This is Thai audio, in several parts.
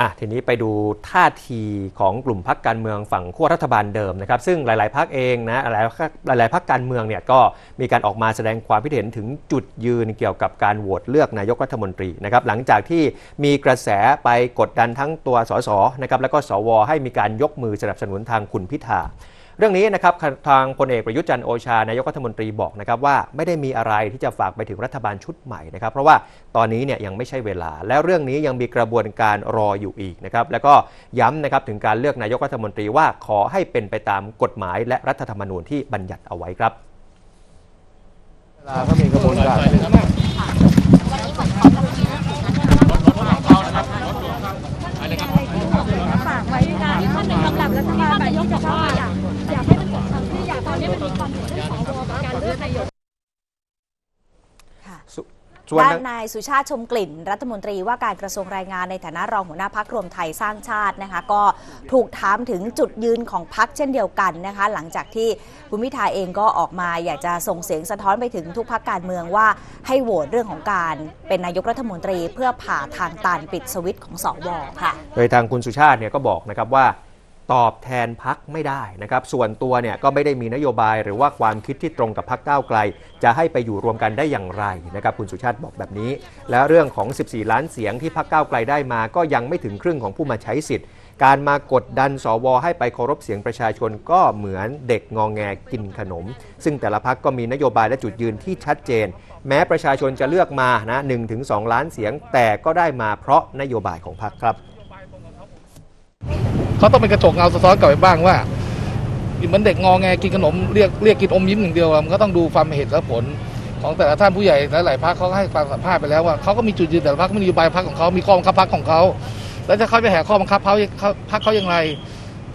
อะทีนี้ไปดูท่าทีของกลุ่มพักการเมืองฝั่งขั้วรัฐบาลเดิมนะครับซึ่งหลายๆพักเองนะหลายๆหลายๆพักการเมืองเนี่ยก็มีการออกมาแสดงความคิดเห็นถึงจุดยืนเกี่ยวกับการโหวตเลือกนายกรัฐมนตรีนะครับหลังจากที่มีกระแสไปกดดันทั้งตัวสสนะครับแล้วก็สวให้มีการยกมือสนับสนุนทางคุณพิธา เรื่องนี้นะครับทางพลเอกประยุทธ์จันทร์โอชานายกรัฐมนตรีบอกนะครับว่าไม่ได้มีอะไรที่จะฝากไปถึงรัฐบาลชุดใหม่นะครับ เพราะว่าตอนนี้เนี่ยยังไม่ใช่เวลา และเรื่องนี้ยังมีกระบวนการรออยู่อีกนะครับแล้วก็ย้ำนะครับถึงการเลือกนายกรัฐมนตรีว่าขอให้เป็นไปตามกฎหมายและรัฐธรรมนูญที่บัญญัติเอาไว้ครับเวลาก็มีกระบวนการฝากไว้ด้วยนะท่านเป็นสำหรับรัฐบาลนายกจะว่าอยา มันมีความเห็นเรื่องสวกับการเลือกนายกค่ะสส่วนด้าทานง นายสุชาติชมกลิ่น รัฐมนตรีว่าการกระทรวงแรงงานในฐานะรองหัวหน้าพักรวมไทยสร้างชาตินะคะก็ถูกถามถึงจุดยืนของพักเช่นเดียวกันนะคะ หลังจากที่คุณพิธาเองก็ออกมาอยากจะส่งเสียงสะท้อนไปถึงทุกพักการเมืองว่าให้โหวตเรื่องของการเป็นนายกรัฐมนตรีเพื่อผ่าทางตันปิดสวิตช์ของสวค่ะ โดยทางคุณสุชาติเนี่ยก็บอกนะครับว่า ตอบแทนพักไม่ได้นะครับ ส่วนตัวเนี่ยก็ไม่ได้มีนโยบายหรือว่าความคิดที่ตรงกับพักก้าวไกล จะให้ไปอยู่รวมกันได้อย่างไรนะครับคุณสุชาติบอกแบบนี้ แล้วเรื่องของ 14 ล้านเสียงที่พักก้าวไกลได้มา ก็ยังไม่ถึงครึ่งของผู้มาใช้สิทธิ์ การมากดดันสวให้ไปเคารพเสียงประชาชนก็เหมือนเด็กงองแงกินขนม ซึ่งแต่ละพักก็มีนโยบายและจุดยืนที่ชัดเจน แม้ประชาชนจะเลือกมานะ1-2 ล้านเสียง แต่ก็ได้มาเพราะนโยบายของพักครับ เขาต้องเป็นกระจกเงาสะท้อนกลับไปบ้างว่าเหมือนเด็กงอแงกินขนมเรียกเรียกกินอมยิ้มอย่างเดียวมันก็ต้องดูความเหตุและผล ของแต่ละท่านผู้ใหญ่หลายๆพรรคเขาก็ให้ความสัมภาษณ์ไปแล้วว่าเขาก็มีจุดยืนแต่ละพรรคมีนโยบายพรรคของเขามีข้อบังคับพรรคของเขาแล้วจะเขาไปแหกข้อบังคับเขาเขาพรรคเขาอย่างไร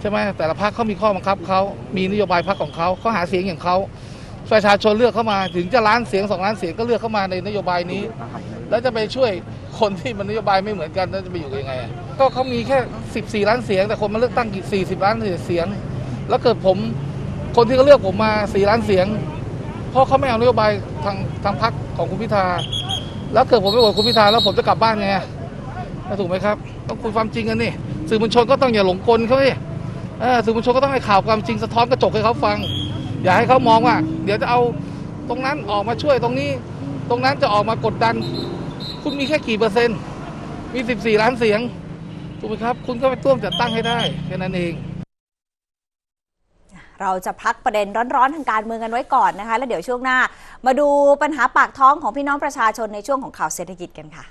ใช่ไหมแต่ละพรรคเขามีข้อบังคับเขามีนโยบายพรรคของเขาเขาหาเสียงอย่างเขาประชาชนเลือกเข้ามาถึงจะล้านเสียงสองล้านเสียงก็เลือกเข้ามาในนโยบายนี้ แล้วจะไปช่วยคนที่มันนโยบายไม่เหมือนกันแล้วจะไปอยู่ยังไงอะก็เขามีแค่ 14 ล้านเสียง แต่คนมาเลือกตั้งกี่40 ล้านเสียง แล้วเกิดผมคนที่เขาเลือกผมมา 4 ล้านเสียง เพราะเขาไม่เอานโยบายทางทางพรรคของคุณพิธา แล้วเกิดผมไปโหวตคุณพิธาแล้วผมจะกลับบ้านไงถูกไหมครับ ต้องคุยความจริงกันนี่สื่อมวลชนก็ต้องอย่าหลงกลเขาดิสื่อมวลชนก็ต้องให้ข่าวความจริงสะท้อนกระจกให้เขาฟัง อย่าให้เขามองว่า เดี๋ยวจะเอาตรงนั้นออกมาช่วยตรงนี้ ตรงนั้นจะออกมากดดัน คุณมีแค่กี่เปอร์เซ็นต์ มี 14 ล้านเสียง ถูกไหมครับ คุณก็ไปร่วมจัดตั้งให้ได้แค่นั้นเองเราจะพักประเด็นร้อนๆ ทางการเมืองกันไว้ก่อนนะคะ แล้วเดี๋ยวช่วงหน้า มาดูปัญหาปากท้องของพี่น้องประชาชนในช่วงของข่าวเศรษฐกิจกันค่ะ